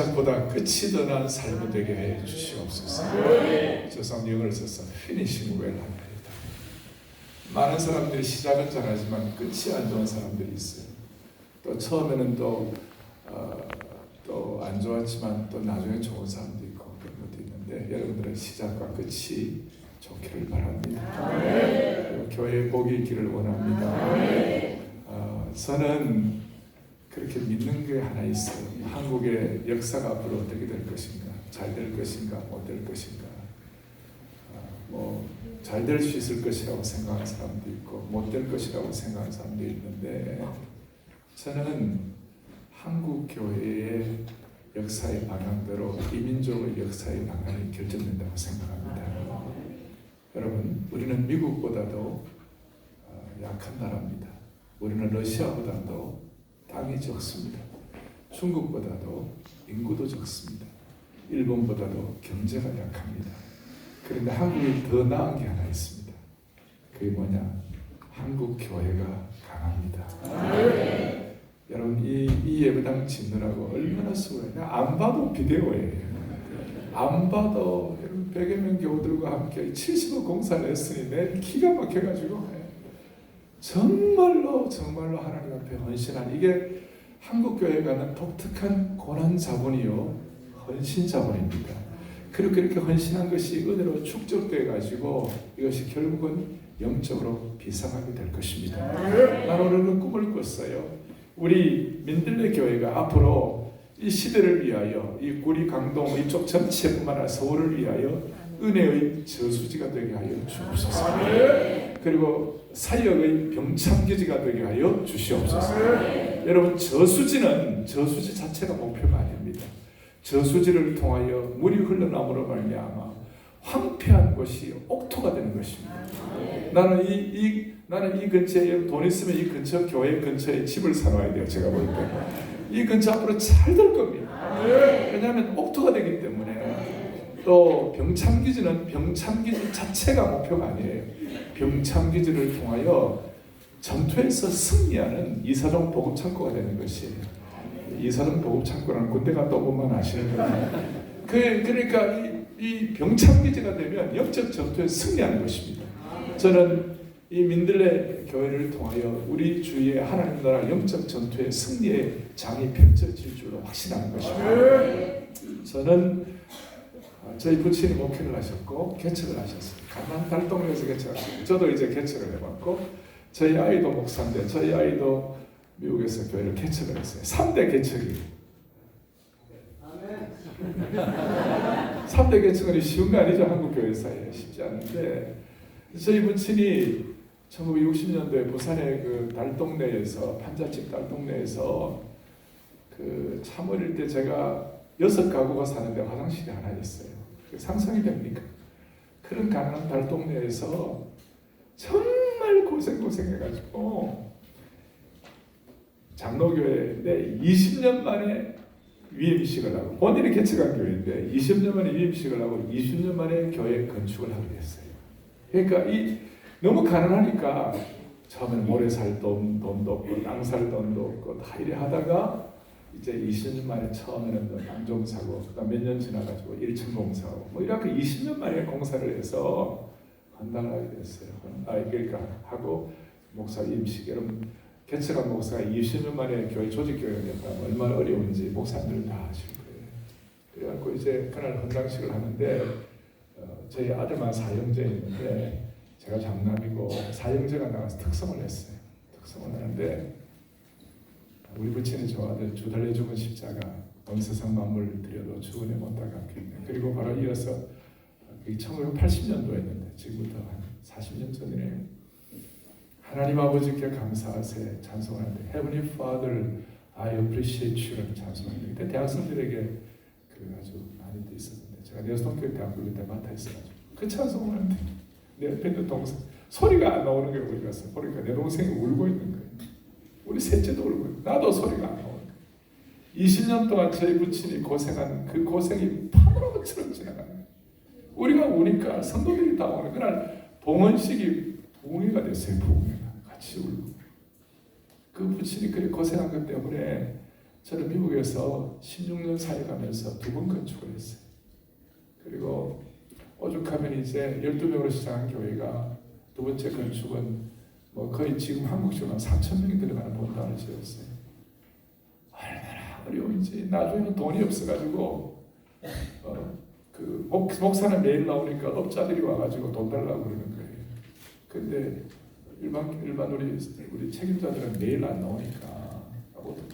시작보다 끝이 더난 삶이 되게 해 주시옵소서. 저성 영어를 써서 피니싱 웰합니다. 많은 사람들이 시작은 잘하지만 끝이 안 좋은 사람들이 있어요. 또 처음에는 또 어, 또안 좋았지만 또 나중에 좋은 사람도 있고 그런 것도 있는데 여러분들의 시작과 끝이 좋기를 바랍니다. 교회 복이 있기를 원합니다. 어, 저는 그렇게 믿는 게 하나 있어요. 한국의 역사가 앞으로 어떻게 될 것인가, 잘 될 것인가, 못 될 것인가. 뭐 잘 될 수 있을 것이라고 생각하는 사람도 있고 못 될 것이라고 생각하는 사람도 있는데 저는 한국 교회의 역사의 방향대로 이민족의 역사의 방향이 결정된다고 생각합니다. 여러분, 우리는 미국보다도 어, 약한 나라입니다. 우리는 러시아보다도 땅이 적습니다. 중국보다도 인구도 적습니다. 일본보다도 경제가 약합니다. 그런데 한국이 더 나은 게 하나 있습니다. 그게 뭐냐? 한국 교회가 강합니다. 여러분 이, 이 예배당 짓느라고 얼마나 수고해요. 안 봐도 비디오예요. 안 봐도 여러분 100여 명 교우들과 함께 70억 공사를 했으니 내 기가 막혀가지고 정말로 정말로 하나님 앞에 헌신한 이게 한국 교회가는 독특한 고난 자본이요 헌신 자본입니다. 그렇게 헌신한 것이 은혜로 축적돼 가지고 이것이 결국은 영적으로 비상하게 될 것입니다. 나는 오늘 꿈을 꿨어요. 우리 민들레 교회가 앞으로 이 시대를 위하여 이 구리 강동 이쪽 전체뿐만 아니라 서울을 위하여 은혜의 저수지가 되게 하여 주옵소서. 그리고 사역의 병참기지가 되게 하여 주시옵소서. 여러분 저수지는 저수지 자체가 목표가 아닙니다. 저수지를 통하여 물이 흘러나므로 말미암아 황폐한 곳이 옥토가 되는 것입니다. 나는 이, 이 나는 이 근처에 돈 있으면 이 근처 교회 근처에 집을 사놔야 돼요. 제가 볼 때. 이 근처 앞으로 잘 될 겁니다. 왜냐하면 옥토가 되기 때문에 또 병참기지는 병참기지 자체가 목표가 아니에요. 병참기지를 통하여 전투에서 승리하는 이사종 보급창고가 되는 것이에요. 이사종 보급창고라는 군대 갔다 오면 아시는 거예요. 그, 그러니까 이, 이 병참기지가 되면 영적 전투에 승리하는 것입니다. 저는 이 민들레 교회를 통하여 우리 주위의 하나님 나라 영적 전투의 승리의 장이 펼쳐질 줄로 확신하는 것입니다. 저는 저희 부친이 목회를 하셨고 개척을 하셨어요. 가만 달동네에서 개척하셨고 저도 이제 개척을 해봤고 저희 아이도 목사인데 저희 아이도 미국에서 교회를 개척을 했어요. 3대 개척이 3대 개척은 쉬운 거 아니죠. 한국 교회 사이에 쉽지 않은데 저희 부친이 1960년도에 부산의 그 달동네에서 판자집 달동네에서 그 참어릴 때 제가 여섯 가구가 사는데 화장실이 하나 있어요. 상상이 됩니까? 그런 가난한 달동네에서 정말 고생 고생해가지고 장로교회 내 20년 만에 위임식을 하고 본인이 개척한 교회인데 20년 만에 위임식을 하고 20년 만에 교회 건축을 하게 됐어요. 그러니까 이 너무 가난하니까 처음엔 모래 살 돈, 돈도 없고 땅 살 돈도 없고 다 이래 하다가 이제 20년 만에 처음에는 뭐 양종 사고 그다음 몇년 지나가지고 1층 공사하고 뭐 이렇게 20년 만에 공사를 해서 한당을 하게 됐어요. 아 그러니까 하고 목사 임식 여러분 개척한 목사가 20년 만에 교회 조직 교회가 됐다면 얼마나 어려운지 목사님들은 다 아실 거예요. 그래갖고 이제 그날 헌당식을 하는데 어, 저희 아들만 사형제 있는데 제가 장남이고 사형제가 나가서 특성을 했어요. 특성을 하는데 우리 부친이 좋아하는 주달려 죽은 십자가 온 세상 만물을 들여도 주은에 못다가 그리고 바로 이어서 1980년도였는데 지금부터 한 40년 전이네요. 하나님 아버지께 감사하세 찬송하는데 Heavenly Father, I appreciate you라는 찬송하는데 그때 대학생들에게 그 아주 많이 돼 있었는데 제가 내수동교회 대학교 그때 맡아 있어가지고 그 찬송을 하는데 내 옆에 있는 동생 소리가 안 나오는 게 우리가 소리가 내 동생이 울고 있는 거예요. 우리 셋째도 울고 나도 소리가 안 거예요. 20년 동안 저희 부친이 고생한 그 고생이 파도처럼 지나가는. 우리가 우니까 성도들이 다 오는 그날 봉헌식이 부흥회가 됐어요. 부흥회가 같이 울고 그 부친이 그렇게 고생한 것 때문에 저는 미국에서 16년 사역하면서 두 번 건축을 했어요. 그리고 오죽하면 이제 12명으로 시작한 교회가 두 번째 건축은 뭐 거의 지금 한국식으로 3천 명이 들어가는 본당을 지었어요. 얼마나 어려운지 나중에는 돈이 없어가지고 어, 그 목, 목사는 매일 나오니까 업자들이 와가지고 돈 달라고 그러는 거예요. 근데 일반 일반 우리 우리 책임자들은 매일 안 나오니까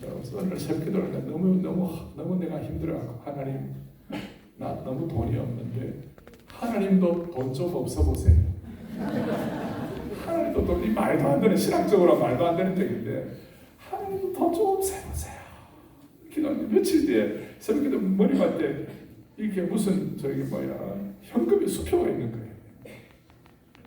그래서 오늘 새벽기도를 했는데 너무 너무 너무 내가 힘들어갖고 하나님 나 너무 돈이 없는데 하나님도 돈 좀 없어 보세요. 하나님도 돈이 말도 안 되는 신학적으로 말도 안 되는 얘기인데 하나님도 돈좀 없어 보세요. 기도하는데 며칠 뒤에 새벽기도 머리 맞대 이게 무슨 저기 뭐야 현금의 수표가 있는 거예요.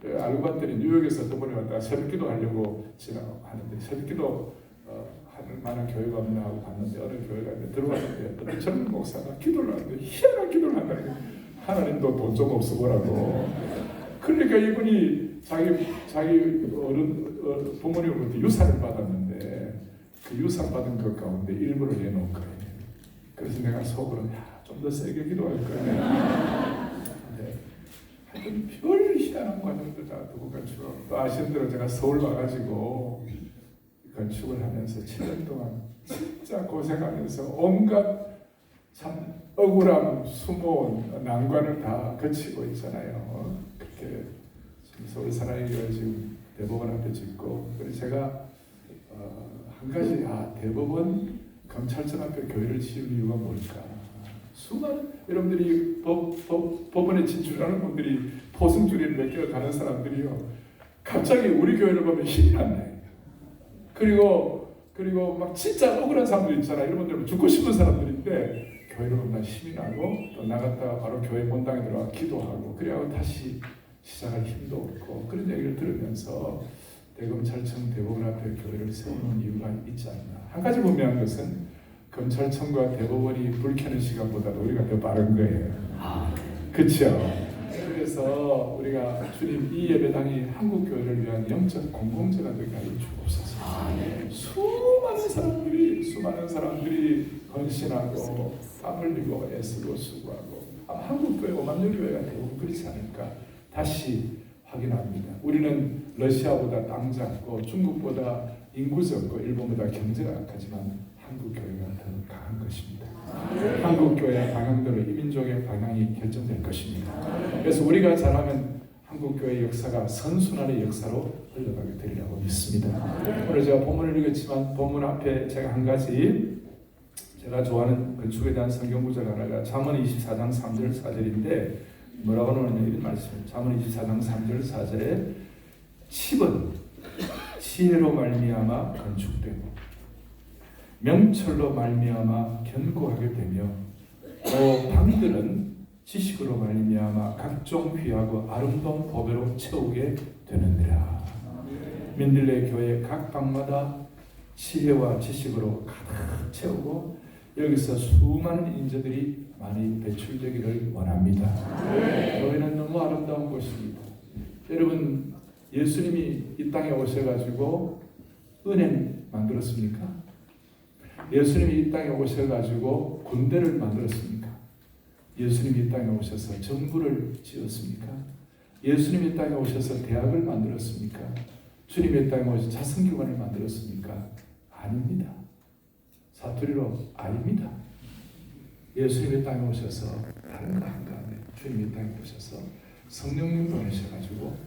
그 알고 봤더니 뉴욕에서 저번에 왔다가 새벽기도 하려고 지나가는데 새벽기도 어, 하는 만한 교회가 없나 하고 봤는데 어느 교회가 있는데 들어갔는데 어떤 젊은 목사가 기도를 하는데 희한한 기도를 한다는 거예요. 하나님도 돈 좀 없어 보라고. 그러니까 이분이 자기 자기 어른 어, 부모님으로부터 유산을 받았는데 그 유산 받은 것 가운데 일부를 내놓은 거예요. 그래서 내가 속으로 좀 더 세게 기도할 거야. 네. 하여튼 별 희한한 과정들 다 두고 건축을 또 아시는 대로 제가 서울 와가지고 건축을 하면서 7년 동안 진짜 고생하면서 온갖 참 억울함, 수모원, 난관을 다 거치고 있잖아요. 그렇게 서울 사나이교회 지금 대법원 앞에 짓고 그래서 제가 어, 한 가지 아 대법원 검찰청 앞에 교회를 지을 이유가 뭘까? 수많은 여러분들이 법, 법, 법원에 진출하는 분들이 포승줄이 몇개 가는 사람들이요. 갑자기 우리 교회를 보면 힘이 났네. 그리고 그리고 막 진짜 억울한 사람들 있잖아. 이런 분들 죽고 싶은 사람들인데 교회를 보면 힘이 나고 또 나갔다가 바로 교회 본당에 들어가 기도하고 그래야 다시 시작할 힘도 없고 그런 얘기를 들으면서 대검찰청 대법원 앞에 교회를 세우는 이유가 있지 않나. 한 가지 분명한 것은 검찰청과 대법원이 불 켜는 시간보다도 우리가 더 빠른 거예요. 그렇죠. 그래서 우리가 주님 이 예배당이 한국 교회를 위한 영적 공동체가 되게 하여 주옵소서. 수많은 사람들이 수많은 사람들이 헌신하고 땀 흘리고 애쓰고 수고하고 아마 한국 교회 오만여 교회가 대부분 그렇지 않을까 다시 확인합니다. 우리는 러시아보다 땅 작고 중국보다 인구 적고 일본보다 경제가 약하지만 한국 교회가 더 강한 것입니다. 한국 교회의 방향대로 이민족의 방향이 결정될 것입니다. 그래서 우리가 잘하면 한국 교회 역사가 선순환의 역사로 흘러가게 되리라고 믿습니다. 오늘 제가 본문을 읽었지만 본문 앞에 제가 한 가지 제가 좋아하는 건축에 대한 성경 구절 하나가 잠언 24장 3절 4절인데 뭐라고 나오느냐 이런 말씀. 잠언 24장 3절 4절에 칩은 지혜로 말미암아 건축되고 명철로 말미암아 견고하게 되며 또 방들은 지식으로 말미암아 각종 귀하고 아름다운 보배로 채우게 되느니라. 민들레 교회 각 방마다 지혜와 지식으로 가득 채우고 여기서 수많은 인재들이 많이 배출되기를 원합니다. 교회는 너무 아름다운 곳입니다. 여러분 예수님이 이 땅에 오셔가지고 은행 만들었습니까? 예수님이 이 땅에 오셔가지고 군대를 만들었습니까? 예수님이 이 땅에 오셔서 정부를 지었습니까? 예수님이 이 땅에 오셔서 대학을 만들었습니까? 주님이 이 땅에 오셔서 자선기관을 만들었습니까? 아닙니다. 사투리로 아닙니다. 예수님이 땅에 오셔서 다른 한가운데 주님이 땅에 오셔서 성령님 보내셔가지고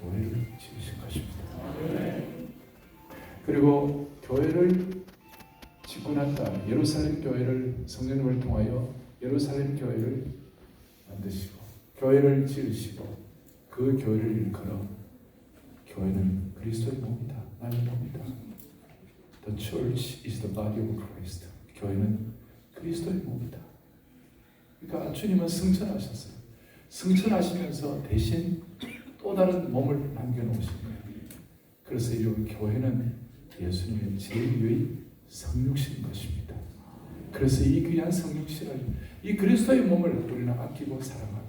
교회를 지으신 것입니다. 그리고 교회를 짓고 난 다음에 예루살렘 교회를 성령님을 통하여 예루살렘 교회를 만드시고 교회를 지으시고 그 교회를 일컬어 교회는 그리스도의 몸이다. 나의 몸이다. The church is the body of Christ. 교회는 그리스도의 몸이다. 그러니까 주님은 승천하셨어요. 승천하시면서 대신 또 다른 몸을 남겨놓으신 거예요. 그래서 이 교회는 예수님의 제2의 성육신 것입니다. 그래서 이 귀한 성육신을 이 그리스도의 몸을 우리는 아끼고 사랑하고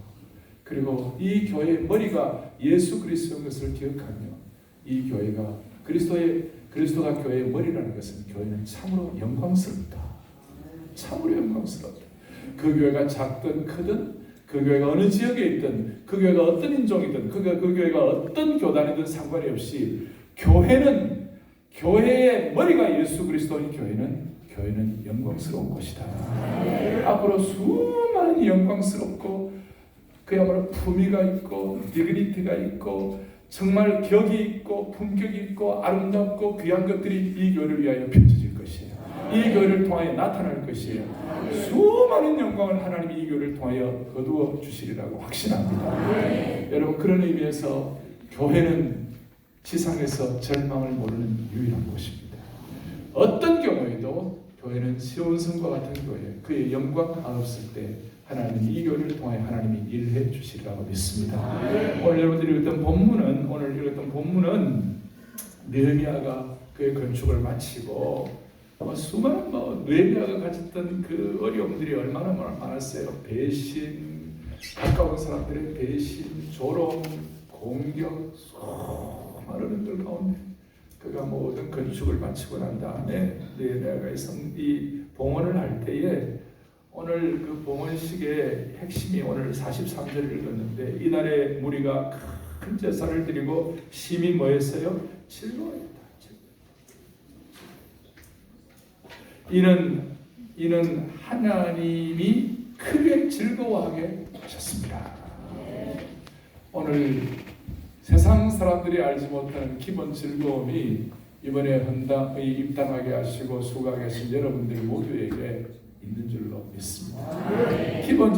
그리고 이 교회의 머리가 예수 그리스도인 것을 기억하며 이 교회가 그리스도의 그리스도가 교회의 머리라는 것은 교회는 참으로 영광스럽다. 참으로 영광스럽다. 그 교회가 작든 크든 그 교회가 어느 지역에 있든 그 교회가 어떤 인종이든 그, 교- 그 교회가 어떤 교단이든 상관이 없이 교회는 교회의 머리가 예수 그리스도인 교회는 교회는 영광스러운 곳이다. 앞으로 수많은 영광스럽고 그야말로 품위가 있고 디그니티가 있고 정말 격이 있고 품격이 있고 아름답고 귀한 것들이 이 교회를 위하여 펼쳐질 것이에요. 이 교회를 통하여 나타날 것이에요. 수많은 영광을 하나님이 이 교회를 통하여 거두어 주시리라고 확신합니다. 여러분 그런 의미에서 교회는 지상에서 절망을 모르는 유일한 곳입니다. 어떤 경우에도 교회는 시온 성과 같은 교회, 그의 영광 없을 때 하나님이 이 교회를 통하여 하나님이 일해 주시리라고 믿습니다. 오늘 여러분들이 읽었던 본문은 오늘 읽었던 본문은 느헤미야가 그의 건축을 마치고 뭐 수많은 뭐 느헤미야가 가졌던 그 어려움들이 얼마나 많았어요. 배신, 가까운 사람들의 배신, 조롱, 공격, 수많은 것들 가운데 그가 모든 건축을 마치고 난 다음에 느헤미야가 성- 이 봉헌을 할 때에 오늘 그 봉헌식의 핵심이 오늘 43절을 읽었는데 이날에 무리가 큰 제사를 드리고 심히 뭐했어요? 즐거워했다. 이는 이는 하나님이 크게 즐거워하게 하셨습니다. 오늘 세상 사람들이 알지 못하는 기본 즐거움이 이번에 헌당 입당하게 하시고 수고하게 하신 여러분들 모두에게 있는 줄로 믿습니다. 기본